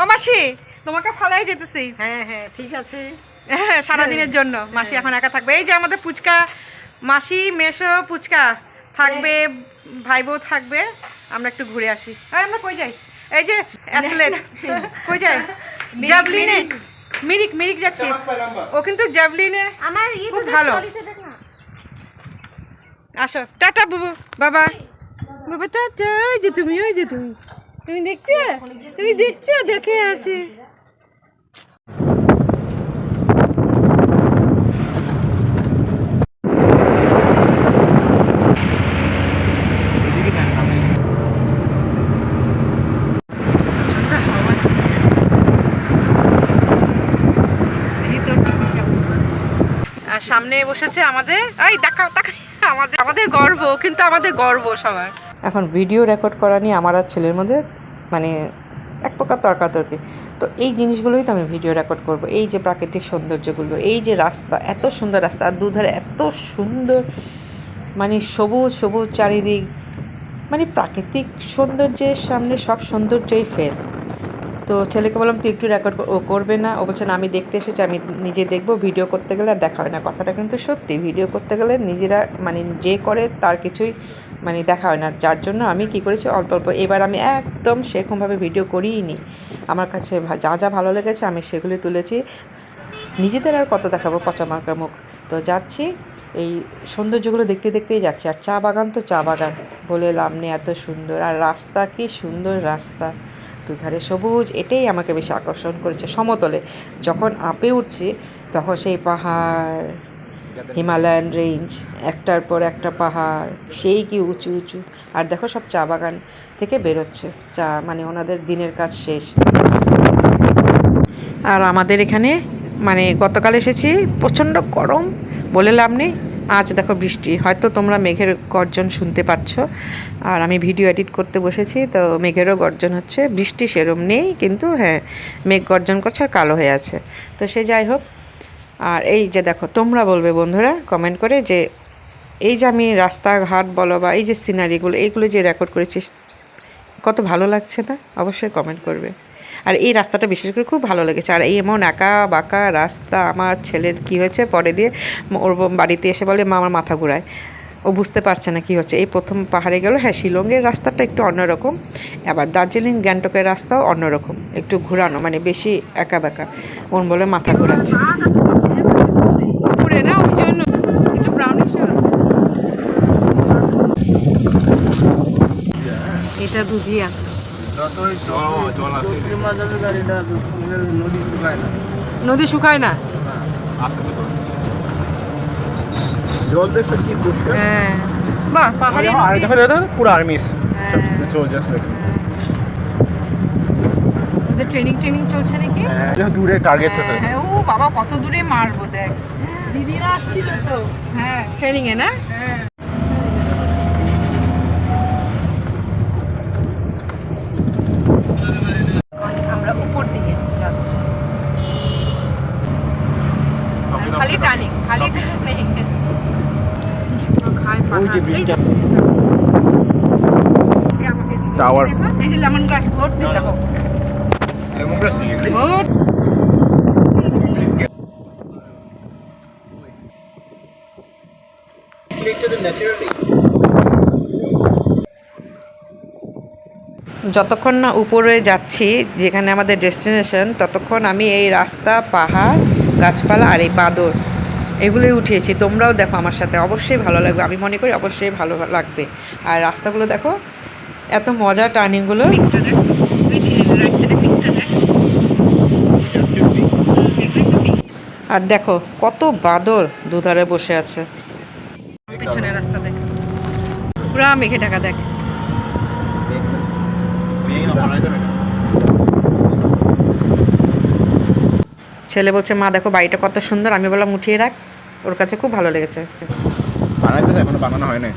ও মাসি তোমাকে ফালাই যেতেছি। হ্যাঁ হ্যাঁ ঠিক আছে। হ্যাঁ সারাদিনের জন্য। মাসি এখন একা থাকবে। এই যে আমাদের পুচকা মাসি মেশো পুচকা থাকবে ভাই বউ থাকবে। আমরা একটু ঘুরে আসি। আর আমরা কই যাই? এই যে অ্যাথলেট কই যাই? জ্যাভলিনে মিরিক। মিরিক যাচ্ছি। ও কিন্তু জ্যাভলিনে আমার ই খুব ভালো। আসো। টাটা বুবু। বাবা। বাবা টাটা ওই যে তুমি ওই যে তুমি। তুমি দেখছ? তুমি দেখছ? দেখে আছে। আর সামনে বসেছে আমাদের। এই দেখা দেখা আমাদের আমাদের গর্ব, কিন্তু আমাদের গর্ব সবার। এখন ভিডিও রেকর্ড করা নিয়ে আমার আর ছেলের মধ্যে মানে এক প্রকার তর্কাতর্কি। তো এই জিনিসগুলোই তো আমি ভিডিও রেকর্ড করব। এই যে প্রাকৃতিক সৌন্দর্যগুলো, এই যে রাস্তা, এত সুন্দর রাস্তা, আর দুধারে এত সুন্দর মানে সবুজ সবুজ চারিদিক মানে প্রাকৃতিক সৌন্দর্যের সামনে সব সৌন্দর্যই ফেল তো ছেলেকে বললাম, তুই একটু রেকর্ড ও করবে না। ও বলছে, না, আমি দেখতে এসেছি, আমি নিজে দেখব ভিডিও করতে গেলে আর দেখা হয় না। কথাটা কিন্তু সত্যি। ভিডিও করতে গেলে নিজেরা মানে যে করে তার কিছুই মানে দেখা হয় না। যার জন্য আমি কি করেছি, অল্প অল্প। এবার আমি একদম সেরকমভাবে ভিডিও করিই নি আমার কাছে যা যা ভালো লেগেছে, আমি সেগুলি তুলেছি। নিজেদের আর কত দেখাবো, পচা মার্কা মুখ। তো যাচ্ছি, এই সৌন্দর্যগুলো দেখতে দেখতেই যাচ্ছি। আর চা বাগান তো চা বাগান। বলে লাভ নেই, এত সুন্দর। আর রাস্তা কি সুন্দর রাস্তা। দুধারে সবুজ এটাই আমাকে বেশি আকর্ষণ করেছে। সমতলে যখন আপে উঠছে তখন সেই পাহাড় হিমালয়ান রেঞ্জ একটার পর একটা পাহাড় সেই কি উঁচু উঁচু। আর দেখো সব চা বাগান থেকে বেরোচ্ছে। চা মানে ওনাদের দিনের কাজ শেষ। আর আমাদের এখানে মানে গতকাল এসেছি প্রচণ্ড গরম বলে লাভ নেই। আজ দেখো বৃষ্টি। হয়তো তোমরা মেঘের গর্জন শুনতে পাচ্ছ। আর আমি ভিডিও এডিট করতে বসেছি, তো মেঘেরও গর্জন হচ্ছে। বৃষ্টি সেরম নেই, কিন্তু হ্যাঁ মেঘ গর্জন করছে আর কালো হয়ে আছে। তো সে যাই হোক, আর এই যে দেখো, তোমরা বলবে বন্ধুরা কমেন্ট করে যে এই যে আমি রাস্তাঘাট বলো বা এই যে সিনারিগুলো এইগুলো যে রেকর্ড করেছিস, কত ভালো লাগছে না? অবশ্যই কমেন্ট করবে। আর এই রাস্তাটা বিশেষ করে খুব ভালো লেগেছে। আর এই এমন একা বাঁকা রাস্তা, আমার ছেলের কি হয়েছে? পরে দিয়ে ওর বাড়িতে এসে বলে, মা, আমার মাথা ঘুরায়। ও বুঝতে পারছে না কি হচ্ছে। এই প্রথম পাহাড়ে গেল হ্যাঁ শিলংয়ের রাস্তাটা একটু অন্যরকম। আবার দার্জিলিং, গ্যাংটকের রাস্তাও অন্যরকম, একটু ঘোরানো মানে বেশি একা বাঁকা। ওর বলে, মাথা ঘোরাচ্ছে। এটা দুধিয়া। নদী শুকায় না। জল দেখতে কি পরিষ্কার? হ্যাঁ। বাহ পাহাড়ি আর দেখো দেখো পুরো আর্মিস হ্যাঁ। সোলজার্স ট্রেনিং ট্রেনিং চলছে নাকি? হ্যাঁ দূরে টার্গেট আছে। হ্যাঁ ও বাবা কত দূরে মারবো দেখ। দিদিরা আসছিল তো। হ্যাঁ ট্রেনিং এ না? আমরা ওই যে bridge Tower. এই যে লেমন গাছ ভর্তি দেখো ভোট যতক্ষণ না উপরে যাচ্ছি যেখানে আমাদের ডেস্টিনেশন ততক্ষণ আমি এই রাস্তা পাহাড় গাছপালা আর এই বাদর। এগুলোই উঠিয়েছি তোমরাও দেখো আমার সাথে অবশ্যই ভালো লাগবে আমি মনে করি অবশ্যই ভালো লাগবে আর রাস্তাগুলো দেখো এত মজার টার্নিংগুলো আর দেখো কত বাদর দুধারে বসে আছে পিছনের রাস্তা পুরা মেঘে ঢাকা দেখ ছেলে বলছে মা দেখো বাড়িটা কত সুন্দর। আমি বললাম উঠিয়ে রাখ ওর কাছে খুব ভালো লেগেছে। বানাইতেছে এখনও বানানো হয় না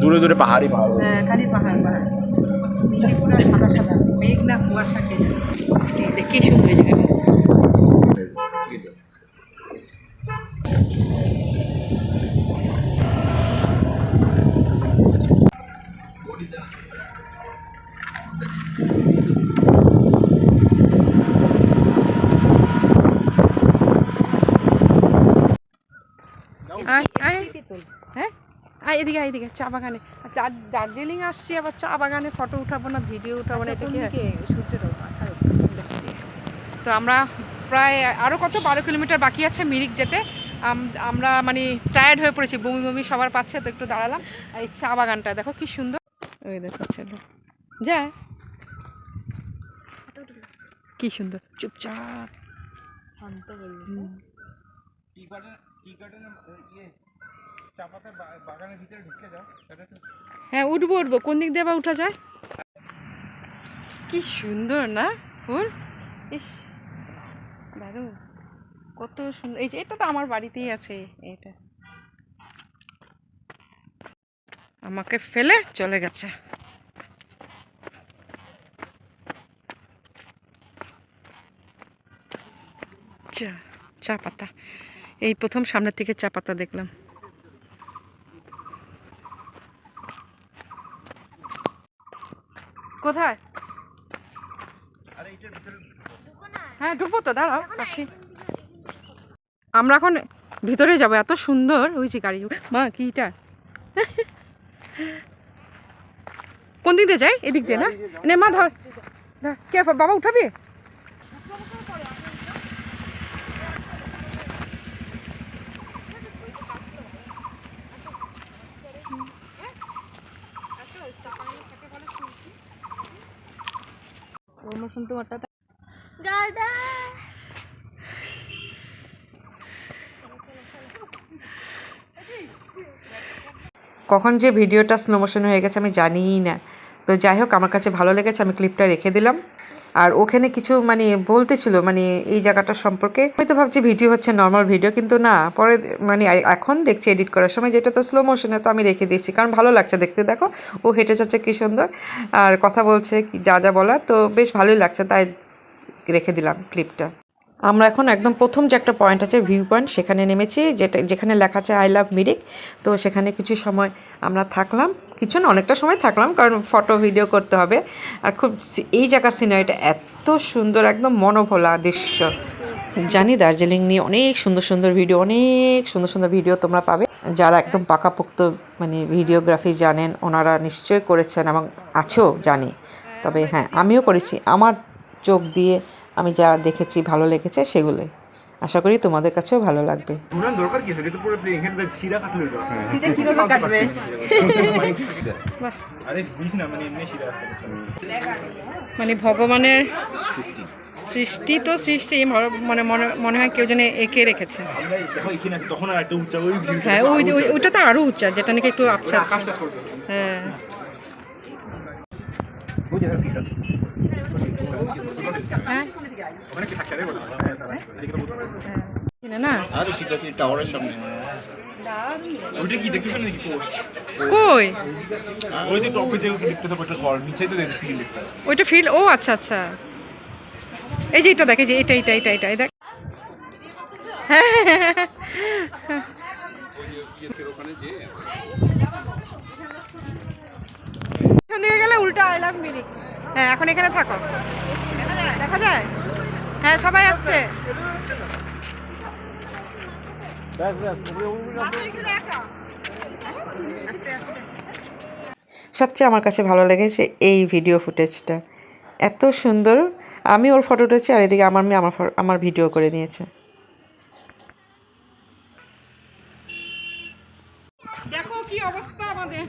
দূরে দূরে পাহাড়ি পাহাড়। হ্যাঁ খালি পাহাড় পাহাড়। নিচে পুরো সাদা সাদা মেঘ না কুয়াশা কে সুন্দর জায়গাটা আয় আয় হ্যাঁ আয় এদিকে আয় এদিকে চা বাগানে। দার্জিলিং আসছি আবার চা বাগানে ফটো উঠাবো না ভিডিও উঠাবো না এটা কি তো আমরা প্রায় আরও কত বারো কিলোমিটার বাকি আছে মিরিক যেতে। আমরা মানে টায়ার্ড হয়ে পড়েছি বমি বমি সবার পাচ্ছে তো একটু দাঁড়ালাম। আর এই চা বাগানটা দেখো কি সুন্দর। ওই দেখো ছেলে। যায় কি সুন্দর চুপচাপ। হুম। হ্যাঁ উঠবো উঠবো। কোন দিক দিয়ে আবার উঠা যায়? কি সুন্দর, না? ফুল? ইস, দারুণ। কত সুন্দর। এই যে, এটা তো আমার বাড়িতেই আছে এটা আমাকে ফেলে চলে গেছে। চা চা পাতা। এই প্রথম সামনের থেকে চা পাতা দেখলাম। কোথায়? হ্যাঁ ঢুকবো তো, দাঁড়াও পাশে আমরা এখন ভিতরে যাব, এত সুন্দর। যে গাড়ি, মা, কিটা? কোন দিক দিয়ে যাই? এদিক দিয়ে, না? মা ধর। কে, বাবা, উঠাবি? কখন যে ভিডিওটা স্লো মোশন হয়ে গেছে আমি জানিই না। তো যাই হোক আমার কাছে ভালো লেগেছে আমি ক্লিপটা রেখে দিলাম। আর ওখানে কিছু মানে বলতেছিল মানে এই জায়গাটা সম্পর্কে। হয়তো ভাবছি ভিডিও হচ্ছে নর্মাল ভিডিও কিন্তু না, পরে মানে এখন দেখছি এডিট করার সময় যেটা তো স্লো মোশনে তো আমি রেখে দিয়েছি, কারণ ভালো লাগছে দেখতে, দেখো। ও হেঁটে যাচ্ছে কি সুন্দর। আর কথা বলছে যা যা বলার, তো বেশ ভালোই লাগছে, তাই রেখে দিলাম ক্লিপটা আমরা এখন একদম প্রথম যে একটা পয়েন্ট আছে ভিউ পয়েন্ট সেখানে নেমেছি, যেটা যেখানে লেখা আছে আই লাভ মিরিক তো সেখানে কিছু সময় আমরা থাকলাম। কিছু না, অনেকটা সময় থাকলাম, কারণ ফটো ভিডিও করতে হবে। আর খুব এই জায়গার সিনারিটা এত সুন্দর, একদম মনোভোলা দৃশ্য। জানি দার্জিলিং নিয়ে অনেক সুন্দর সুন্দর ভিডিও অনেক সুন্দর সুন্দর ভিডিও তোমরা পাবে। যারা একদম পাকাপোক্ত মানে ভিডিওগ্রাফি জানেন, ওনারা নিশ্চয়ই করেছেন এবং আছেও জানি। তবে হ্যাঁ আমিও করেছি। আমার চোখ দিয়ে আমি যা দেখেছি ভালো লেগেছে সেগুলোই আশা করি তোমাদের কাছেও ভালো লাগবে। দরকার কি এটা পুরো প্লেন এখানে শিরা কাটলে হতো শীতে কীভাবে কাটবে? আরে না মানে এমনি মানে ভগবানের সৃষ্টি। তো সৃষ্টি মানে মনে মনে হয় কেউ যেন এঁকে রেখেছে। আমরা দেখো এখানে আছি তখন আর একটা উচ্চা ওই ভিউ হ্যাঁ ওই ওই- ওইটা তো আরও উচ্চা যেটা নাকি একটু আচ্ছা হ্যাঁ। না? আর সিদ্ধার্থী টাওয়ারের সামনে। ওইটা কি দেখতেছেন নাকি পোস্ট কই? ওই যে টপে যে দেখতেছে ওইটা ঘর তো ফিল ও আচ্ছা আচ্ছা। এই যে এটা দেখে যে এটা এটা এটা এটা দেখ। গেলে উল্টা আই লাভ মিরিক হ্যাঁ এখন এখানে থাকো। দেখা যায়? হ্যাঁ সবাই আসছে। সবচেয়ে আমার কাছে ভালো লেগেছে এই ভিডিও ফুটেজটা এত সুন্দর। আমি ওর ফটো উঠেছি আর এদিকে আমার মেয়ে আমার আমার ভিডিও করে নিয়েছে। দেখো কি অবস্থা আমাদের।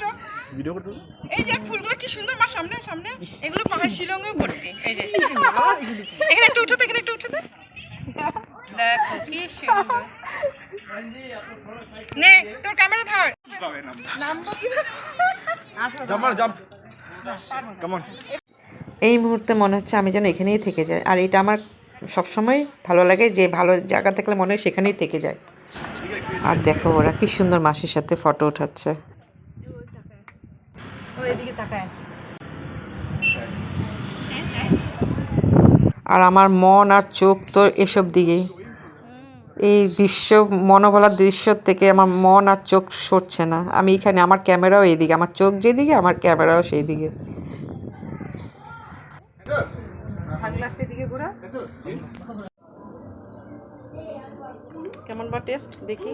ফটো ভিডিও করতে এই যে ফুলগুলো কি সুন্দর মা সামনে সামনে। এগুলো পাহাড় শিলংয়ে ভর্তি এই যে। এখানে একটু এখানে একটু দেখো কি সুন্দর। নে তোর ক্যামেরা ধর। নামবো কীভাবে? Jump jump. কাম অন এই মুহূর্তে মনে হচ্ছে আমি যেন এখানেই থেকে যাই। আর এটা আমার সবসময় ভালো লাগে যে ভালো জায়গা থাকলে মনে হয় সেখানেই থেকে যায়। আর দেখো ওরা কি সুন্দর মাসির সাথে ফটো উঠাচ্ছে। আর আমার মন আর চোখ তো এসব দিকেই। এই দৃশ্য মনোবলার দৃশ্য থেকে আমার মন আর চোখ সরছে না। আমি এখানে আমার ক্যামেরাও এইদিকে আমার চোখ যেদিকে আমার ক্যামেরাও সেই দিকে কেমন বা টেস্ট দেখি।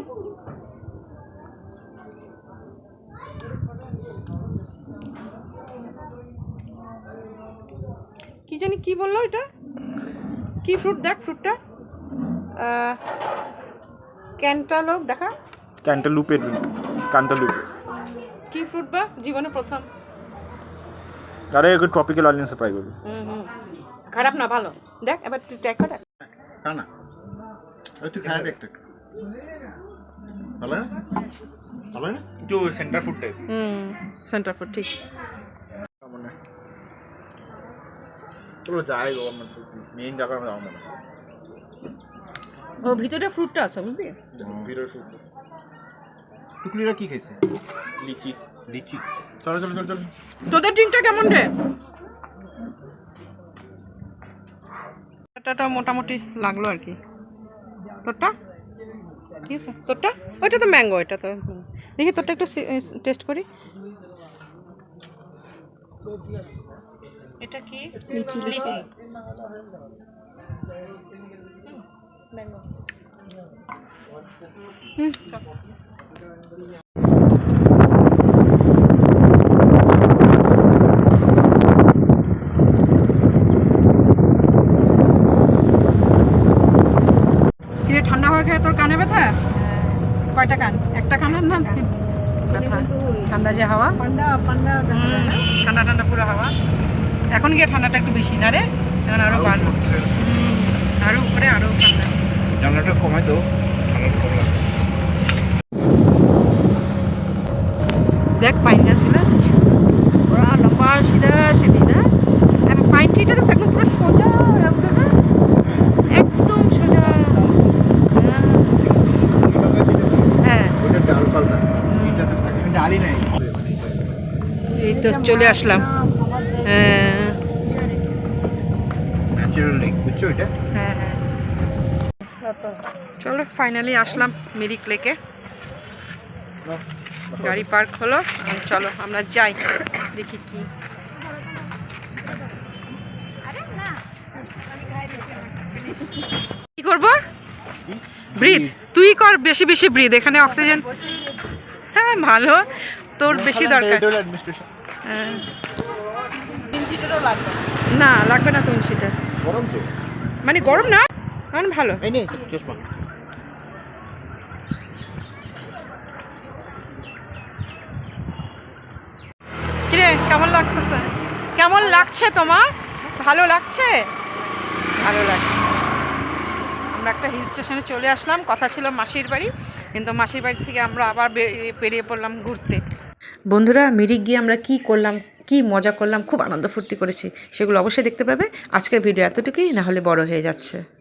কি জানি কি বলল এটা? কি ফ্রুট দেখ ফ্রুটটা ক্যান্টালোপ দেখা। ক্যান্টালুপের ড্রিঙ্ক ক্যান্টালুপ কি ফ্রুট বা? জীবনে প্রথম। আরে একটু ট্রপিক্যাল ট্রাই করবি। হুম হুম। খারাপ না ভালো। দেখ এবার তুই ট্রাই কর। না। তুই খায় দেখ একটু। ভালো না? ভালো না? একটু centre food type hmm centre food ঠিক মানে চলো যাই গো আমার মেইন জায়গা আমার আমার মনে আছে ও ভিতরে ফ্রুটটা আছে বুঝলি? ভিডিওর ফুড টুকলিরা কি খাইছে? লিচি। লিচি। চলো চলো চলো চলো। তোদের ড্রিঙ্কটা কেমন রে? এটা মোটামুটি লাগল আর কি। তোরটা? ঠিক আছে? তোরটা? ওইটা তো ম্যাঙ্গো এটা তো। দেখি তোরটা একটু টেস্ট করি। এটা কি? লিচি। লিচি। হুম। ঠান্ডা হয়ে খেয়ে তোর কানে ব্যথা? কয়টা কান? একটা কান না ব্যথা। ঠান্ডা যে হাওয়া। ঠান্ডা ঠান্ডা পুরো হাওয়া। এখন গিয়ে ঠান্ডাটা একটু বেশি। না রে এখন আরও বাড়বে হুম, আরও উপরে আরও ঠান্ডা জানলাটা কমাই ঠান্ডাটা কমে দেখ পাইন গাছগুলো পুরা লম্বা সিধা সিধি না? পাইন ট্রিটা তো একদম পুরো সোজা উঠে যায় একদম সোজা হ্যাঁ ওটা ডাল পাল্টা এটাতে থাকে ডালি নাই এই তো চলে আসলাম। হ্যাঁ। হ্যাঁ হ্যাঁ। চলো ফাইনালি আসলাম মিরিক লেকে গাড়ি পার্ক হলো চলো আমরা যাই দেখি কি। কি করব? ব্রিথ তুই কর বেশি বেশি ব্রিথ এখানে অক্সিজেন হ্যাঁ ভালো। তোর বেশি দরকার। না লাগবে না তুমি সেটা গরম তো। মানে গরম না মানে ভালো। এই নে চশমা কিরে কেমন লাগতেছে? কেমন লাগছে তোমার? ভালো লাগছে? ভালো লাগছে। আমরা একটা হিল স্টেশনে চলে আসলাম কথা ছিল মাসির বাড়ি কিন্তু মাসির বাড়ি থেকে আমরা আবার বেরিয়ে বেরিয়ে পড়লাম ঘুরতে। বন্ধুরা, মিরিক গিয়ে আমরা কি করলাম, কি মজা করলাম, খুব আনন্দ ফুর্তি করেছি, সেগুলো অবশ্যই দেখতে পাবে। আজকের ভিডিও এতটুকুই, না হলে বড় হয়ে যাচ্ছে।